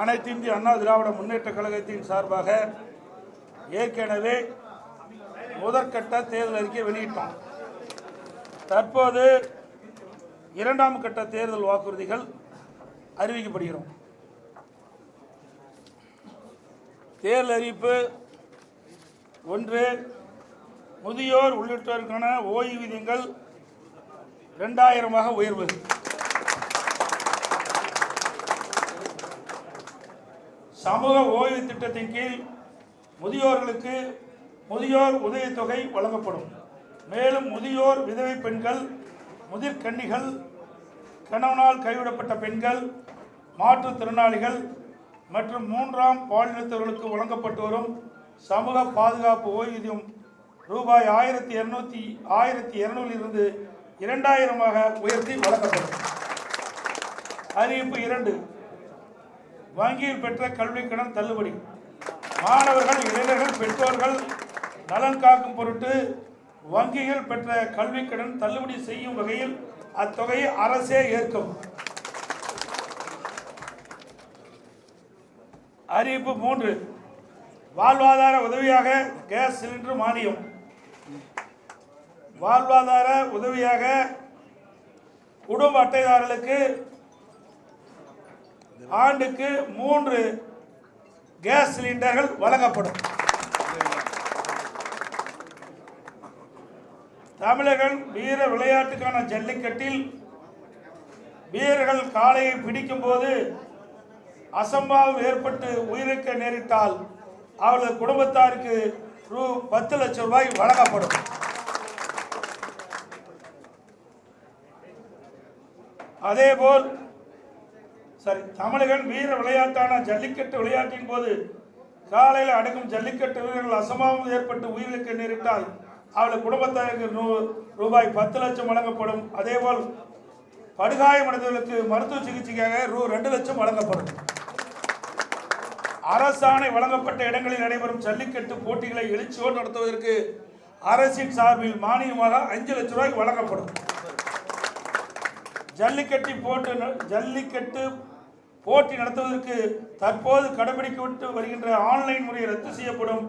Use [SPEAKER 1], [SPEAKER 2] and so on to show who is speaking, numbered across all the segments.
[SPEAKER 1] அனைத்து இந்திய அண்ணா திராவிட முன்னேற்ற கழகத்தின் சார்பாக ஏற்கனவே முதற்கட்ட தேர்தல் அறிக்கை வெளியிட்டோம். தற்போது இரண்டாம் கட்ட தேர்தல் வாக்குறுதிகள் அறிவிக்கப்படுகிறோம். தேர்தல் அறிவிப்பு ஒன்று முதியோர் உள்ளிட்டோருக்கான ஓய்வூதியங்கள் ரெண்டாயிரமாக உயர்வு. சமூக ஓய்வு திட்டத்தின் கீழ் முதியோர்களுக்கு முதியோர் உதவித்தொகை வழங்கப்படும். மேலும் முதியோர் விதவை பெண்கள் முதிர்கன்னிகள் கணவனால் கைவிடப்பட்ட பெண்கள் மாற்றுத்திறனாளிகள் மற்றும் மூன்றாம் பாலினத்தவர்களுக்கு வழங்கப்பட்டு வரும் சமூக பாதுகாப்பு ஓய்வூதியம் ரூபாய் ஆயிரத்தி இரநூத்தி ஆயிரத்தி இருநூறிலிருந்து இரண்டாயிரமாக உயர்த்தி வழங்கப்படும். அறிவிப்பு இரண்டு. வங்கியில் பெற்ற கல்வி கடன் தள்ளுபடி. மாணவர்கள் இளைஞர்கள் பெற்றோர்கள் நலன் காக்கும் பொருட்டு வங்கிகள் பெற்ற கல்வி கடன் தள்ளுபடி செய்யும் வகையில் அத்தொகையை அரசே ஏற்கும். அறிவிப்பு மூன்று. வாழ்வாதார உதவியாக கேஸ் சிலிண்டர் மானியம். வாழ்வாதார உதவியாக குடும்ப அட்டைதாரர்களுக்கு ஆண்டுக்கு மூன்று கேஸ் சிலிண்டர்கள் வழங்கப்படும். தமிழர்கள் வீர விளையாட்டுக்கான ஜல்லிக்கட்டில் வீரர்கள் காளையை பிடிக்கும் போது அசம்பாவம் ஏற்பட்டு உயிரிழக்க நேரிட்டால் அவரது குடும்பத்தாருக்கு ரூ பத்து லட்சம் ரூபாய் வழங்கப்படும். அதேபோல் சரி தமிழகன் வீர விளையாட்டான ஜல்லிக்கட்டு விளையாட்டின் போது காலையில் அடங்கும் ஜல்லிக்கட்டு வீரர்கள் அசம்பாவம் ஏற்பட்டு உயிரிழக்க நேரிட்டால் அவளது குடும்பத்தாருக்கு நூ ரூபாய் பத்து லட்சம் வழங்கப்படும். அதேபோல் படுகாயமடைந்தவர்களுக்கு மருத்துவ சிகிச்சைக்காக ரூ ரெண்டு லட்சம் வழங்கப்படும். அரசாணை வழங்கப்பட்ட இடங்களில் நடைபெறும் ஜல்லிக்கட்டு போட்டிகளை எழுச்சியோடு நடத்துவதற்கு அரசின் சார்பில் மானியமாக அஞ்சு லட்சம் ரூபாய் வழங்கப்படும். ஜல்லிக்கட்டு போட்டு ந- ஜல்லிக்கட்டு போட்டி நடத்துவதற்கு தற்போது கடைபிடிக்கப்பட்டு வருகின்ற ஆன்லைன் முறை ரத்து செய்யப்படும்.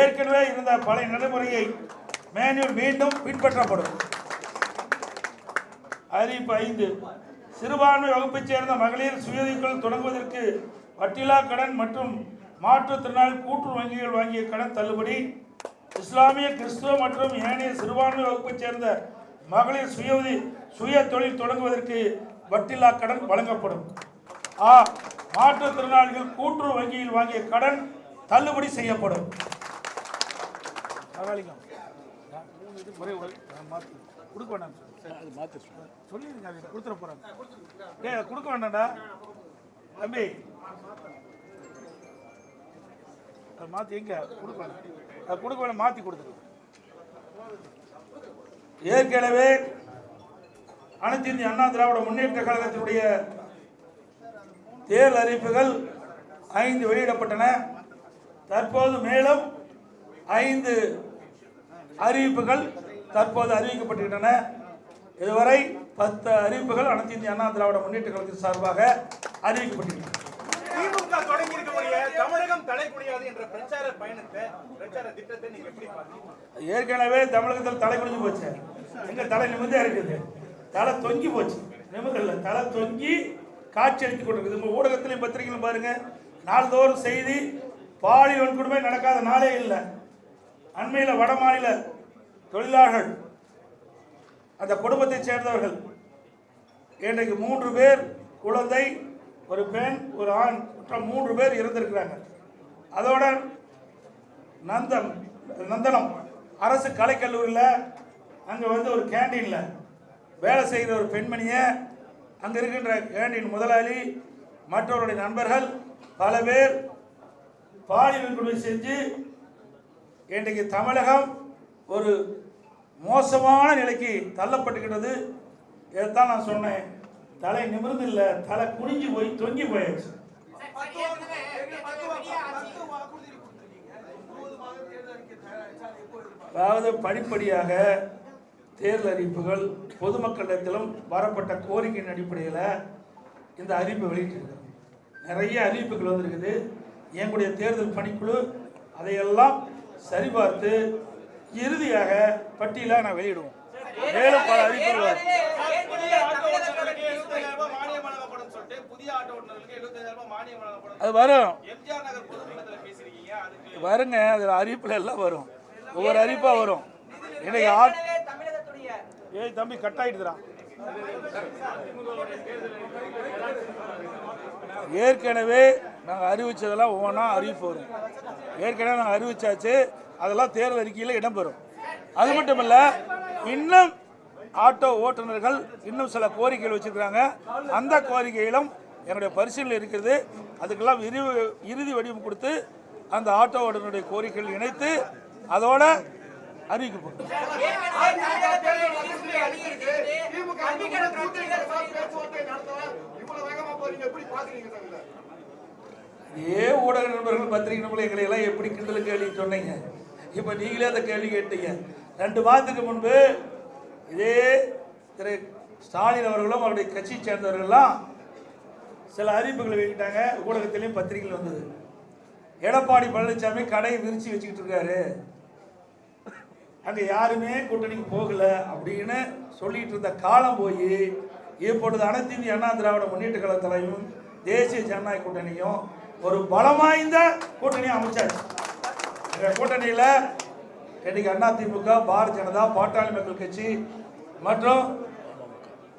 [SPEAKER 1] ஏற்கனவே இருந்த பழைய நடைமுறையை மேனுவல் மீண்டும் பின்பற்றப்படும். அறிவிப்பு ஐந்து. சிறுபான்மை வகுப்பைச் சேர்ந்த மகளிர் சுயதொழில் தொடங்குவதற்கு வட்டிலா கடன் மற்றும் மாற்றுத்திறனாளி கூட்டு வங்கிகள் வாங்கிய கடன் தள்ளுபடி. இஸ்லாமிய கிறிஸ்துவ மற்றும் ஏனைய சிறுபான்மை வகுப்பைச் சேர்ந்த மகளிர் சுய சுய தொழில் தொடங்குவதற்கு வட்டிலா கடன் வழங்கப்படும். மாற்றுத்திறனாளிகள் கூட்டுறவு வங்கியில் வாங்கிய கடன் தள்ளுபடி செய்யப்படும். பரவாயில்லைங்க. ஒரே ஒரு மாத்து. கொடுக்க வேண்டாம் சொல்லிருங்க அவங்க கொடுத்துட போறாங்க. டேய் கொடுக்க வேண்டாம்டா. தம்பி. அதை மாத்தி எங்க? கொடுக்க வேண்டாம் கொடுக்க வேண்டாம் மாற்றி கொடுத்துரு ஏற்கனவே அனைத்து இந்திய அண்ணா திராவிட முன்னேற்ற கழகத்தினுடைய தேர்தல் அறிவிப்புகள் ஐந்து வெளியிடப்பட்டன. தற்போது மேலும் ஐந்து அறிவிப்புகள் தற்போது அறிவிக்கப்பட்டுள்ளன இதுவரை பத்து அறிவிப்புகள் அனைத்து இந்திய அண்ணா திராவிட முன்னேற்ற கழகத்தின் சார்பாக அறிவிக்கப்பட்டுள்ளன
[SPEAKER 2] திமுக தொடங்கி இருக்கக்கூடிய தமிழகம் தலைக்குடியாது என்ற பிரச்சார பயணத்தை பிரச்சார திட்டத்தை நீங்க எப்படி பாத்தீங்க
[SPEAKER 1] ஏற்கனவே தமிழகத்தில் தலை குடிஞ்சு போச்சு. எங்க தலை நிமிர்ந்தே இருக்குது. தலை தொங்கி போச்சு. நிமிர்தல்ல தலை தொங்கி காட்சி அளித்துக் கொண்டிருக்குது. உங்க ஊடகத்திலையும் பத்திரிகையிலும் பாருங்க நாள்தோறும் செய்தி பாலியல் வன்கொடுமை நடக்காத நாளே இல்லை. அண்மையில் வட மாநில தொழிலாளர்கள் அந்த குடும்பத்தைச் சேர்ந்தவர்கள் இன்றைக்கு மூன்று பேர் குழந்தை ஒரு பெண் ஒரு ஆண் குற்றம் மூன்று பேர் இருந்திருக்கிறாங்க அதோட நந்தன் நந்தனம் அரசு கலைக்கல்லூரியில் அங்கே வந்து ஒரு கேண்டீனில் வேலை செய்கிற ஒரு பெண்மணியை அங்கே இருக்கின்ற கேண்டீன் முதலாளி மற்றவருடைய நண்பர்கள் பல பேர் பாலியல் வன்கொடுமை செஞ்சு இன்றைக்கு தமிழகம் ஒரு மோசமான நிலைக்கு தள்ளப்பட்டுக்கிட்டது இதைத்தான் நான் சொன்னேன். தலை நிமிர்ந்து இல்லை தலை குனிஞ்சு போய் தொங்கி போயாச்சு. அதாவது படிப்படியாக தேர்தல் அறிவிப்புகள் பொதுமக்களிடத்திலும் வரப்பட்ட கோரிக்கையின் அடிப்படையில் இந்த அறிவிப்பை வெளியிட்டிருக்கிறோம் நிறைய அறிவிப்புகள் வந்திருக்குது. எங்களுடைய தேர்தல் பணிக்குழு அதையெல்லாம் சரிபார்த்து இறுதியாக பட்டியலாக நான் வெளியிடுவோம். மேலும் பல அறிவிப்புகள் அது வரும். வருங்க அதில் அறிவிப்பில் எல்லாம் வரும். ஒவ்வொரு அறிவிப்பாக வரும். இன்னைக்கு ஏய் தம்பி கட் ஆயிடுதுடா. ஏற்கனவே நாங்கள் அறிவித்ததெல்லாம் ஒவ்வொன்றா அறிவிப்பு வரும். ஏற்கனவே நாங்கள் அறிவிச்சாச்சு அதெல்லாம் தேர்தல் அறிக்கையில் இடம்பெறும். அது மட்டும் இல்லை இன்னும் ஆட்டோ ஓட்டுநர்கள் இன்னும் சில கோரிக்கைகள் வச்சுருக்கிறாங்க. அந்த கோரிக்கையிலும் என்னுடைய பரிசீலனை இருக்கிறது. அதுக்கெல்லாம் விரிவு இறுதி வடிவம் கொடுத்து அந்த ஆட்டோ ஓட்டுநருடைய கோரிக்கைகள் இணைத்து அதோட அறிவிக்கப்படும் ஏ ஊடக நண்பர்கள் பத்திரிகை நண்பர்கள் எங்களை எல்லாம் எப்படி கிண்டல் கேள்வி சொன்னீங்க? இப்போ நீங்களே அந்த கேள்வி கேட்டீங்க. ரெண்டு மாதத்துக்கு முன்பு இதே திரு ஸ்டாலின் அவர்களும் அவருடைய கட்சியை சேர்ந்தவர்கள்லாம் சில அறிவிப்புகளை வெளியிட்டாங்க. ஊடகத்திலையும் பத்திரிகையில் வந்தது. எடப்பாடி பழனிசாமி கடையை விரிச்சு வச்சுக்கிட்டு இருக்காரு. அங்கே யாருமே கூட்டணிக்கு போகலை அப்படின்னு சொல்லிட்டு இருந்த காலம் போய் இப்பொழுது அனைத்து இந்திய அண்ணா திராவிட முன்னேற்ற கழக தேசிய ஜனநாயக கூட்டணியும் ஒரு பலமாய்ந்த கூட்டணியை அமைச்சாச்சு. எங்கள் கூட்டணியில் இன்னைக்கு அண்ணா திமுக பாரதிய ஜனதா பாட்டாளி மக்கள் கட்சி மற்றும்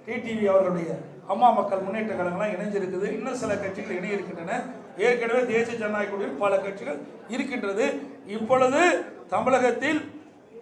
[SPEAKER 1] டிடிவி அவர்களுடைய அம்மா மக்கள் முன்னேற்ற கழகம்லாம் இணைஞ்சிருக்குது. இன்னும் சில கட்சிகள் இணைய இருக்கின்றன. ஏற்கனவே தேசிய ஜனநாயக கூட்டணியில் பல கட்சிகள் இருக்கின்றது. இப்பொழுது தமிழகத்தில்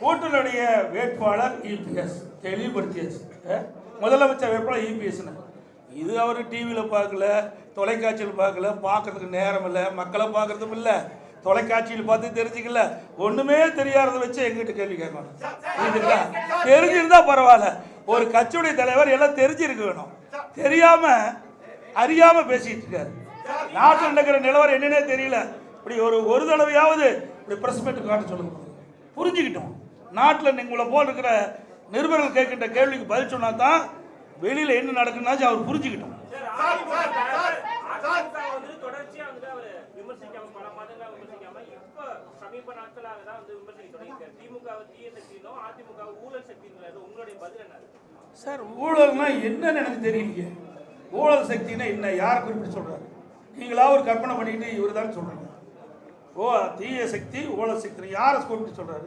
[SPEAKER 1] கூட்டணியுடைய வேட்பாளர் இபிஎஸ் தெளிவுபடுத்தியாச்சு. முதலமைச்சர் வேட்பாளர் இபிஎஸ்னு இது அவர் டிவியில் பார்க்கல தொலைக்காட்சியில் பார்க்கல பார்க்கறதுக்கு நேரம் இல்லை மக்களை பார்க்கறதும் இல்லை தொலைக்காட்சியில் பார்த்து தெரிஞ்சுக்கல. ஒன்றுமே தெரியாததை வச்சு எங்கிட்ட கேள்வி கேட்கணும். புரியுதுங்களா தெரிஞ்சிருந்தா பரவாயில்ல. ஒரு கட்சியுடைய தலைவர் எல்லாம் தெரிஞ்சிருக்க வேணும். தெரியாம அறியாம பேசிட்டு இருக்காரு. நாட்டில் நடக்கிற நிலவரம் என்னன்னே தெரியல. இப்படி ஒரு ஒரு தடவையாவது இப்படி பிரஸ் மீட் காட்ட சொல்லுங்க. புரிஞ்சுக்கிட்டோம். நாட்டில் உங்களை போல் இருக்கிற நிருபர்கள் கேட்கின்ற கேள்விக்கு பதில் சொன்னா தான் வெளியில் என்ன நடக்குன்னாச்சும் அவர் புரிஞ்சுக்கிட்டோம்
[SPEAKER 3] சார்
[SPEAKER 1] ஊழல்னா என்னன்னு எனக்கு தெரியலையே. ஊழல் சக்தினா என்ன? யார் குறிப்பிட்டு சொல்றாரு? நீங்களா ஒரு கற்பனை பண்ணிக்கிட்டு இவர் தான் சொல்றீங்க. ஓ தீய சக்தி ஊழல் சக்தி யாரை குறிப்பிட்டு சொல்றாரு?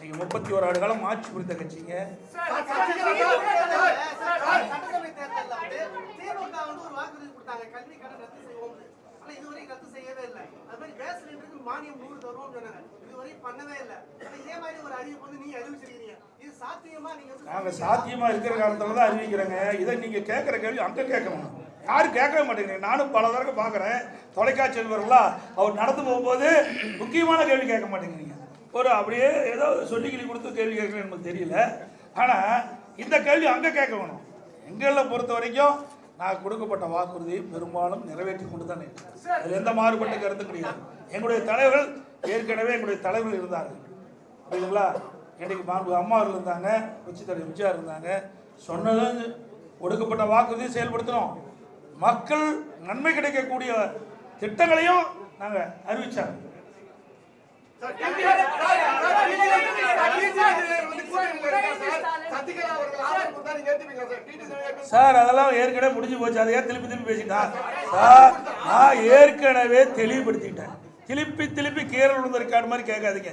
[SPEAKER 1] நீங்கள் முப்பத்தி ஒரு ஆண்டு காலம் ஆட்சி புரிந்த கட்சிங்க
[SPEAKER 4] மானியம் நூறு தருவோம் சொன்னாங்க இதுவரை பண்ணவே இல்லை ஆனா இதே மாதிரி ஒரு அறிவிப்பு வந்து நீங்க அறிவிச்சிருக்கீங்க இது சாத்தியமா நீங்க வந்து
[SPEAKER 1] நாங்கள் சாத்தியமாக இருக்கிற காலத்தில் தான் அறிவிக்கிறோங்க இதை நீங்கள் கேட்குற கேள்வி அங்கே கேட்கணும் யாரும் கேட்கவே மாட்டேங்கிறீங்க நானும் பல தடவை பார்க்குறேன் தொலைக்காட்சி வருங்களா அவர் நடந்து போகும்போது முக்கியமான கேள்வி கேட்க மாட்டேங்கிறீங்க ஒரு அப்படியே ஏதோ சொல்லிக்கி கொடுத்து கேள்வி கேட்கலன்னு நமக்கு தெரியல. ஆனால் இந்த கேள்வி அங்கே கேட்க வேணும் எங்களை பொறுத்த வரைக்கும் நான் கொடுக்கப்பட்ட வாக்குறுதியை பெரும்பாலும் நிறைவேற்றி கொண்டு தான் இருக்கிறேன் அதில் எந்த மாறுபட்ட கருத்து கிடையாது. எங்களுடைய தலைவர்கள் ஏற்கனவே எங்களுடைய தலைவர்கள் இருந்தார்கள். புரியுதுங்களா? இன்றைக்கு மாண்பு அம்மாவர்கள் இருந்தாங்க உச்சி தலைவர் விஜயா இருந்தாங்க. சொன்னதும் கொடுக்கப்பட்ட வாக்குறுதியை செயல்படுத்தினோம் மக்கள் நன்மை கிடைக்கக்கூடிய திட்டங்களையும் நாங்கள் அறிவிச்சாங்க
[SPEAKER 3] சசிகலா அவர்கள் ஆதரவு கொடுத்தா நீங்க ஏத்துப்பீங்களா சார்?
[SPEAKER 1] அதெல்லாம் ஏற்கனவே முடிஞ்சு போச்சு. அதை ஏன் திருப்பி திருப்பி பேசிட்டா? சார் நான் ஏற்கனவே தெளிவுபடுத்திட்டேன். திருப்பி திருப்பி கீரல் விழுந்த மாதிரி கேட்காதீங்க.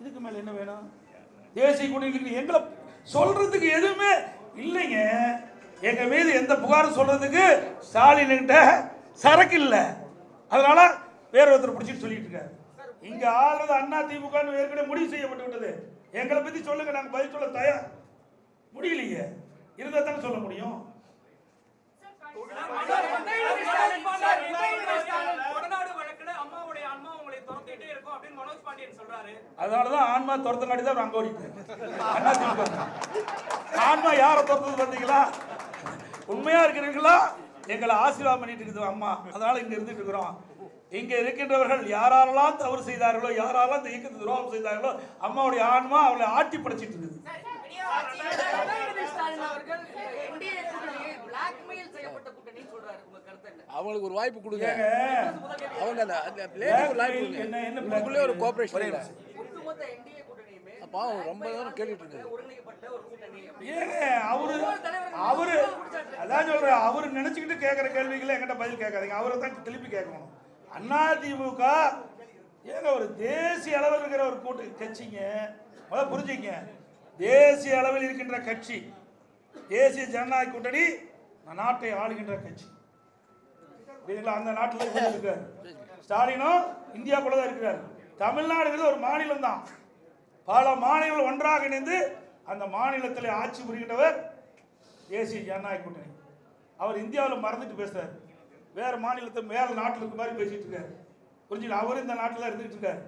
[SPEAKER 1] இதுக்கு மேல என்ன வேணும்? தேசிய கூட்டணிக்கு எங்களை சொல்றதுக்கு எதுவுமே இல்லைங்க. எங்க மீது எந்த புகாரும் சொல்றதுக்கு ஸ்டாலின்கிட்ட சரக்கு இல்லை. அதனால வேற ஒருத்தர் பிடிச்சிட்டு சொல்லிட்டு இருக்காரு. இங்க ஆள்றது அண்ணா திமுக ஏற்கனவே முடிவு செய்யப்பட்டு விட்டது எங்களை பத்தி சொல்லுங்க. நாங்க பதில் சொல்ல தயார் முடியலையே. இருந்தா தானே சொல்ல முடியும். அதனால தான் ஆன்மா துரத்தங்காட்டி தான் அங்கே திமுக ஆன்மா யாரை துரத்தது பார்த்தீங்களா உண்மையா இருக்கிறீங்களா எங்களை ஆசீர்வாதம் பண்ணிட்டு இருக்குது அம்மா அதனால இங்க இருந்துட்டு இருக்கிறோம் இங்க இருக்கின்றவர்கள் யாரெல்லாம் தவறு செய்தார்களோ யாரெல்லாம் இந்த இயக்கத்தை துரோகம் செய்தார்களோ அம்மாவுடைய ஆன்மா அவளை ஆட்டி படைச்சிட்டு இருக்குது?
[SPEAKER 5] அவங்களுக்கு ஒரு வாய்ப்பு கொடுங்க அவங்க
[SPEAKER 1] என்ன என்ன
[SPEAKER 5] ஒரு கோஆபரேஷன்
[SPEAKER 1] ஒரே
[SPEAKER 5] இல்லை
[SPEAKER 1] நிமிஷம்.
[SPEAKER 6] ஒட்டுமொத்த NDA கூட்டணியுமே
[SPEAKER 5] பாவம் ரொம்ப நேரம் கேட்டுட்டு இருக்கு.
[SPEAKER 1] ஏங்க அவரு அவரு அதான் சொல்றேன் அவரு நினைச்சுக்கிட்டு கேட்குற கேள்விகளை என்கிட்ட பதில் கேட்காதீங்க. அவரை தான் திருப்பி கேட்கணும். அண்ணா திமுக ஏங்க ஒரு தேசிய அளவில் இருக்கிற ஒரு கூட்டு கட்சிங்க. முதல்ல புரிஞ்சுங்க தேசிய அளவில் இருக்கின்ற கட்சி தேசிய ஜனநாயக கூட்டணி நாட்டை ஆளுகின்ற கட்சி. புரியுதுங்களா? அந்த நாட்டில் இருக்காரு. ஸ்டாலினும் இந்தியாக்குள்ள தான் இருக்கிறார். தமிழ்நாடுங்கிறது ஒரு மாநிலம் தான் பல மாநிலங்கள் ஒன்றாக இணைந்து அந்த மாநிலத்தில் ஆட்சி புரிகின்றவர் தேசிய ஜனநாயக கூட்டணி. அவர் இந்தியாவில் மறந்துட்டு பேசுறாரு. வேறு மாநிலத்தை வேறு நாட்டில் இருக்க மாதிரி பேசிகிட்டு இருக்காரு. புரிஞ்சுக்கல அவர் இந்த நாட்டில் இருந்துகிட்டு இருக்காரு.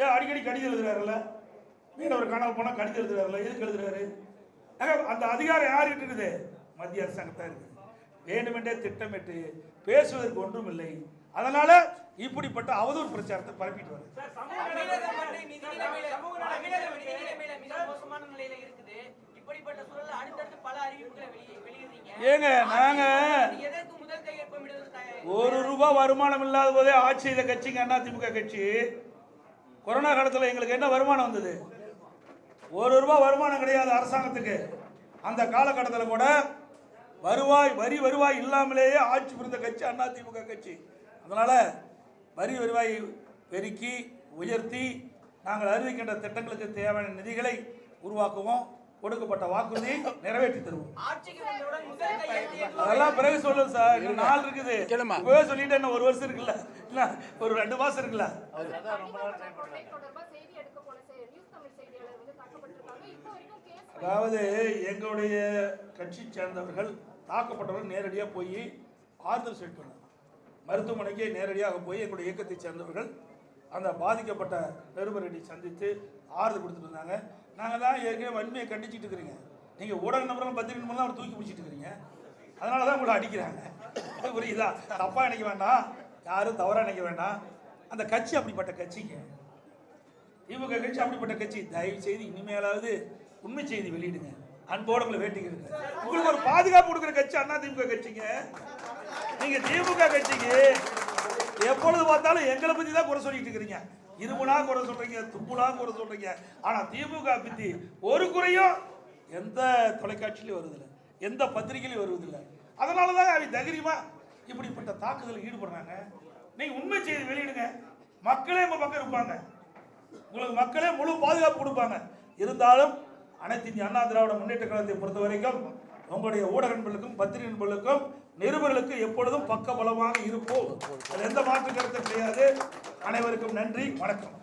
[SPEAKER 1] ஏன் அடிக்கடி கடிதம் எழுதுறாருல்ல? மீனவர் காணாமல் போனால் கடிதம் எழுதுறாருல்ல? எதுக்கு எழுதுறாரு? அந்த அதிகாரம் யார்கிட்ட இருக்குது மத்திய அரசாங்கத்தான் இருக்குது வேண்டுமென்றே திட்டமிட்டு பேசுவதற்கு ஒன்றும் இல்லை அதனால இப்படிப்பட்ட அவதூறு பிரச்சாரத்தை பரப்பிட்டு வருது
[SPEAKER 7] சார் சமூக
[SPEAKER 6] தமிழகம் வந்து நிதி நிலைமையில-
[SPEAKER 7] சமூக
[SPEAKER 6] தமிழகம் நிதி
[SPEAKER 7] நலனுக்கு
[SPEAKER 6] நிலைமையில மிக மோசமான நிலையில இருக்குது. இப்படிப்பட்ட சூழல்ல அடுத்தடுத்து பல அறிவிப்புகளை வெளியே- வெளியிடுறீங்க.
[SPEAKER 1] ஏங்க நாங்க ஒரு ரூபாய் வருமானம் இல்லாத போதே ஆட்சி செய்த கட்சிங்க அண்ணா திமுக கட்சி. கொரோனா காலத்தில் எங்களுக்கு என்ன வருமானம் வந்தது? ஒரு ரூபாய் வருமானம் கிடையாது அரசாங்கத்துக்கு. அந்த காலகட்டத்தில் கூட வருவாய் வரி வருவாய் இல்லாமலேயே ஆட்சி புரிந்த கட்சி அண்ணா திமுக கட்சி. அதனால வரி வருவாய் பெருக்கி உயர்த்தி நாங்கள் அறிவிக்கின்ற திட்டங்களுக்கு தேவையான நிதிகளை உருவாக்குவோம். கொடுக்கப்பட்ட வாக்குறுதியை நிறைவேற்றி தருவோம். அதெல்லாம் பிறகு சொல்லுங்க சார். நாள் இருக்குது.
[SPEAKER 5] கேளுமா.
[SPEAKER 1] இப்பவே சொல்லிட்டு என்ன ஒரு வருஷம் இருக்குல்ல. இல்ல ஒரு ரெண்டு மாசம் இருக்குல்ல.
[SPEAKER 8] கொலை தொடர்பா செய்தி எடுக்க போன செ- நியூஸ் தமிழ் செய்தியாளர் வந்து தாக்கப்பட்டிருக்காங்க. இப்போ வரைக்கும் கேஸ்
[SPEAKER 1] அதாவது எங்களுடைய கட்சி சேர்ந்தவர்கள் தாக்கப்பட்டவர்கள் நேரடியாக போய் ஆறுதல் சொல்லிட்டு மருத்துவமனைக்கு நேரடியாக போய் எங்களுடைய இயக்கத்தை சேர்ந்தவர்கள் அந்த பாதிக்கப்பட்ட பெருமரடி சந்தித்து ஆறுதல் கொடுத்துட்டு இருந்தாங்க. நாங்கள் தான் ஏற்கனவே வன்மையை கண்டிச்சிட்டு இருக்கிறீங்க. நீங்கள் ஊடக நபர்கள் பத்திரிகை நபர்கள் அவர் தூக்கி பிடிச்சிட்டு இருக்கிறீங்க. அதனால தான் உங்களை அடிக்கிறாங்க. புரியுதா? தப்பாக நினைக்க வேண்டாம். யாரும் தவறாக நினைக்க வேண்டாம். அந்த கட்சி அப்படிப்பட்ட கட்சிங்க. திமுக கட்சி அப்படிப்பட்ட கட்சி. தயவு செய்து இனிமேலாவது உண்மை செய்தி வெளியிடுங்க. அன்போடு உங்களை வேண்டிக்கிறேன் உங்களுக்கு ஒரு பாதுகாப்பு கொடுக்குற கட்சி அண்ணா திமுக கட்சிங்க. நீங்க திமுக கட்சிக்கு எப்பொழுது பார்த்தாலும் எங்களை பத்தி தான் குறை சொல்லிட்டு இருக்கிறீங்க. இருமுனா குறை சொல்றீங்க துப்புனா குறை சொல்றீங்க. ஆனா திமுக பத்தி ஒரு குறையும் எந்த தொலைக்காட்சியிலையும் வருதில்லை எந்த பத்திரிகையிலையும் வருவதில்லை அதனால தான் அவங்க தைரியமா இப்படிப்பட்ட தாக்குதலில் ஈடுபடுறாங்க. நீங்க உண்மை செய்தி வெளியிடுங்க. மக்களே உங்க பக்கம் இருப்பாங்க. உங்களுக்கு மக்களே முழு பாதுகாப்பு கொடுப்பாங்க. இருந்தாலும் அனைத்து இந்திய அண்ணா திராவிட முன்னேற்ற கழகத்தை பொறுத்த வரைக்கும் உங்களுடைய ஊடக நண்பர்களுக்கும் பத்திரிகை நண்பர்களுக்கும் நிருபர்களுக்கு எப்பொழுதும் பக்க பலமாக இருப்போம். அது எந்த மாற்று கருத்தும் கிடையாது. அனைவருக்கும் நன்றி. வணக்கம்.